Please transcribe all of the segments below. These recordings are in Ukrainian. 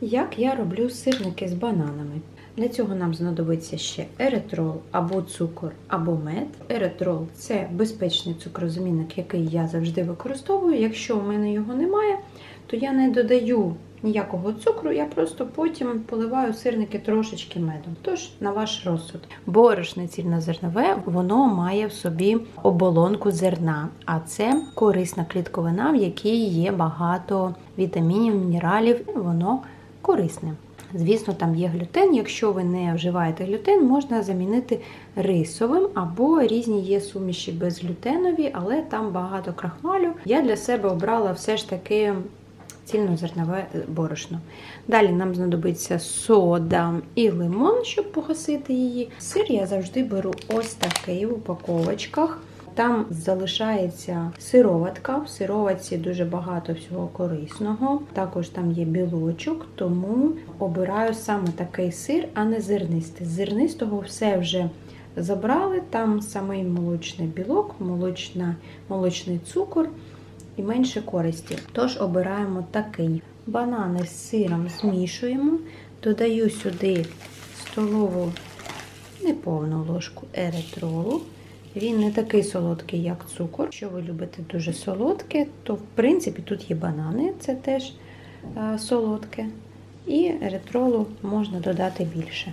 Як я роблю сирники з бананами. Для цього нам знадобиться ще еритрол або цукор, або мед. Еритрол це безпечний цукрозамінник, який я завжди використовую. Якщо у мене його немає, то я не додаю ніякого цукру, я просто потім поливаю сирники трошечки медом. Тож на ваш розсуд. Борошно цільнозернове, воно має в собі оболонку зерна, а це корисна клітковина, в якій є багато вітамінів, мінералів. Воно корисне. Звісно, там є глютен. Якщо ви не вживаєте глютен, можна замінити рисовим або різні є суміші безглютенові, але там багато крахмалю. Я для себе обрала все ж таки цільнозернове борошно. Далі нам знадобиться сода і лимон, щоб погасити її. Сир я завжди беру ось такий в упаковочках. Там залишається сироватка. В сироватці дуже багато всього корисного. Також там є білочок, тому обираю саме такий сир, а не зернистий. З зернистого все вже забрали. Там самий молочний білок, молочна, молочний цукор і менше користі. Тож обираємо такий. Банани з сиром змішуємо, додаю сюди столову неповну ложку еритролу. Він не такий солодкий, як цукор. Якщо ви любите дуже солодке, то в принципі тут є банани, це теж е, солодке. І еритролу можна додати більше.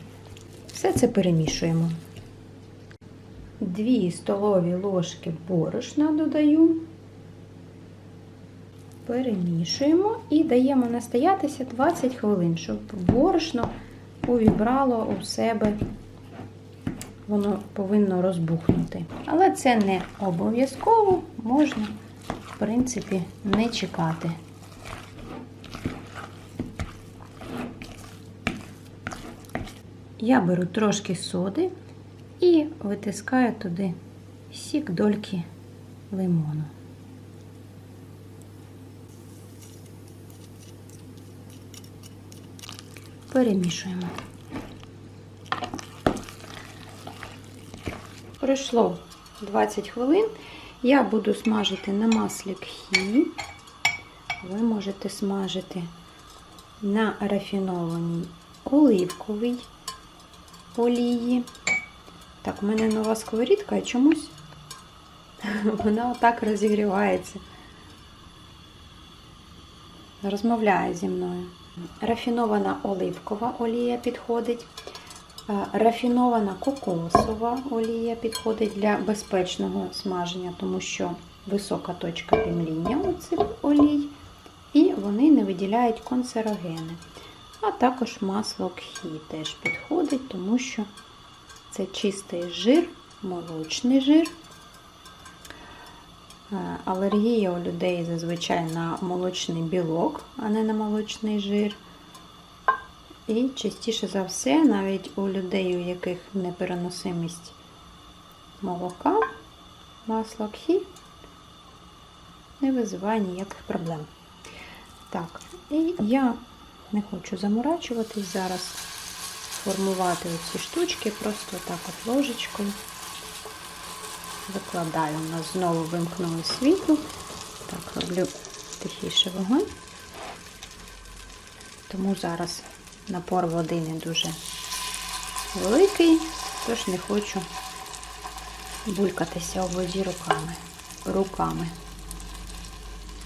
Все це перемішуємо. 2 столові ложки борошна додаю. Перемішуємо і даємо настоятися 20 хвилин, щоб борошно увібрало у себе воно повинно розбухнути. Але це не обов'язково, можна, в принципі, не чекати. Я беру трошки соди і витискаю туди сік дольки лимону. Перемішуємо. Пройшло 20 хвилин. Я буду смажити на маслі кхі. Ви можете смажити на рафінованій оливковій олії. Так, у мене нова сковорідка і чомусь вона отак розігрівається. Розмовляє зі мною. Рафінована оливкова олія підходить. Рафінована кокосова олія підходить для безпечного смаження, тому що висока точка димління у цих олій, і вони не виділяють канцерогени. А також масло кхі теж підходить, тому що це чистий жир, молочний жир. Алергія у людей зазвичай на молочний білок, а не на молочний жир. І частіше за все, навіть у людей, у яких непереносимість молока, масла кхі, не визиває ніяких проблем. Так, і я не хочу заморачуватись зараз, формувати оці штучки, просто так от ложечкою викладаю. У нас знову вимкнули світло. Так, роблю тихіше вогонь. Тому зараз напор води не дуже великий, тож не хочу булькатися у воді руками. руками.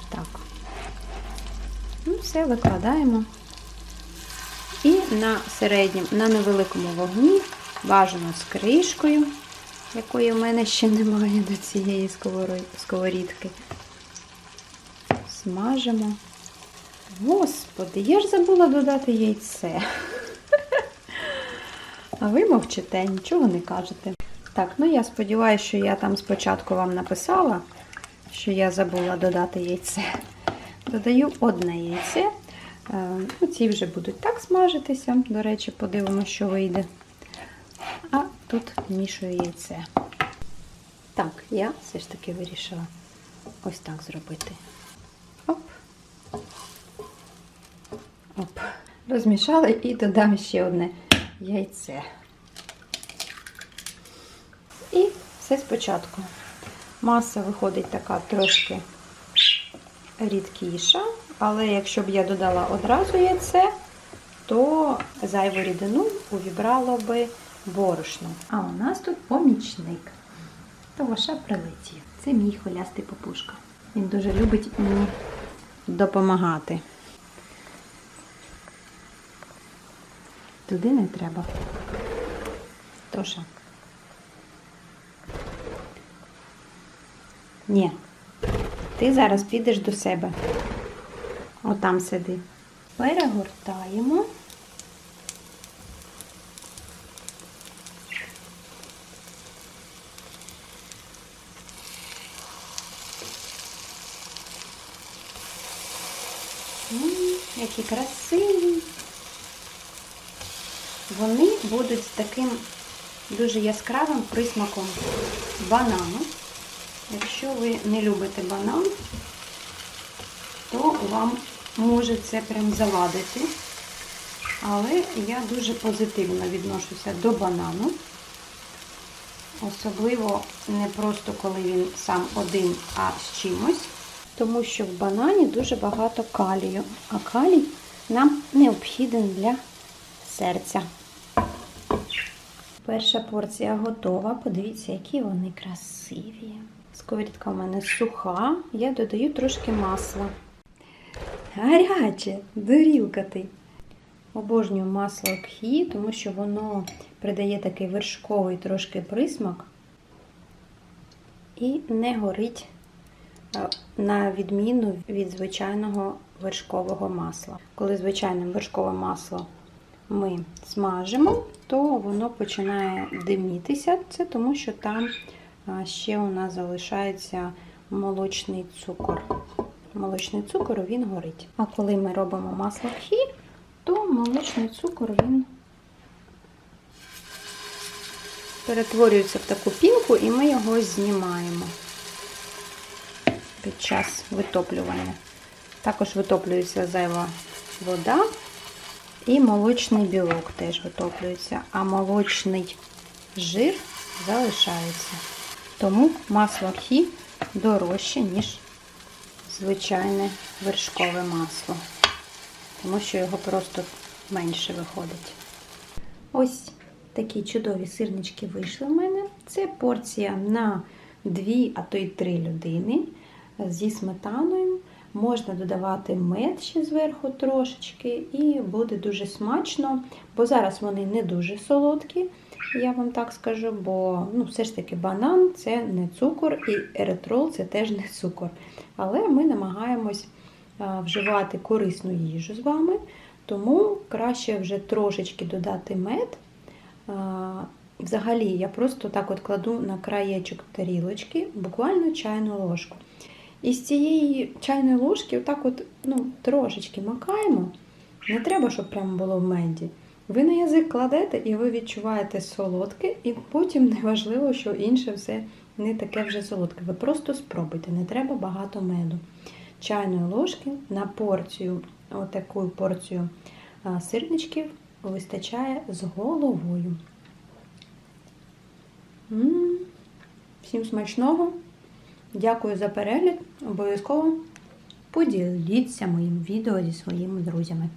Так. Ну, все, викладаємо. І на середньому, на невеликому вогні, бажано з кришкою, якої в мене ще немає до цієї сковорідки. Смажимо. Господи, я ж забула додати яйце. А ви мовчите, нічого не кажете. Так, ну я сподіваюся, що я там спочатку вам написала, що я забула додати яйце. Додаю одне яйце. Ну, Ці вже будуть так смажитися. До речі, подивимося, що вийде. А тут вмішую яйце. Так, я все ж таки вирішила ось так зробити. Оп. Розмішали і додам ще одне яйце. І все спочатку. Маса виходить така трошки рідкіша, але якщо б я додала одразу яйце, то зайву рідину увібрало би борошно. А у нас тут помічник. Тоша прилетів. Це мій хвилястий попушка. Він дуже любить мені допомагати. Туди не треба. Тоша. Ні. Ти зараз підеш до себе. Отам сиди. Перегортаємо. Які красиві. Вони будуть з таким дуже яскравим присмаком банану. Якщо ви не любите банан, то вам може це прям завадити. Але я дуже позитивно відношуся до банану. Особливо не просто коли він сам один, а з чимось. Тому що в банані дуже багато калію, а калій нам необхіден для серця. Перша порція готова. Подивіться, які вони красиві. Сковорідка в мене суха, я додаю трошки масла. Гаряче, дорілка ти. Обожнюю масло кхі, тому що воно придає такий вершковий трошки присмак і не горить е, на відміну від звичайного вершкового масла. Коли звичайне вершкове масло ми смажимо, то воно починає димітися. Це тому, що там ще у нас залишається молочний цукор. Молочний цукор він горить. А коли ми робимо масло хі, то молочний цукор він перетворюється в таку пінку і ми його знімаємо під час витоплювання. Також витоплюється зайва вода і молочний білок теж витоплюється, а молочний жир залишається. Тому масло хі дорожче, ніж звичайне вершкове масло, тому що його просто менше виходить. Ось такі чудові сирнички вийшли в мене. Це порція на 2, а то й 3 людини зі сметаною. Можна додавати мед ще зверху трошечки, і буде дуже смачно, бо зараз вони не дуже солодкі, я вам так скажу, бо ну, все ж таки банан це не цукор, і еритрол це теж не цукор. Але ми намагаємось вживати корисну їжу з вами, тому краще вже трошечки додати мед. Взагалі, я просто так от кладу на краєчок тарілочки, буквально чайну ложку. І з цієї чайної ложки, отак от, ну, трошечки макаємо. Не треба, щоб прямо було в меді. Ви на язик кладете і ви відчуваєте солодке, і потім неважливо, що інше все не таке вже солодке. Ви просто спробуйте, не треба багато меду. Чайної ложки на порцію, отаку порцію сирничків вистачає з головою. М-м, Всім смачного! Дякую за перегляд. Обов'язково поділіться моїм відео зі своїми друзями.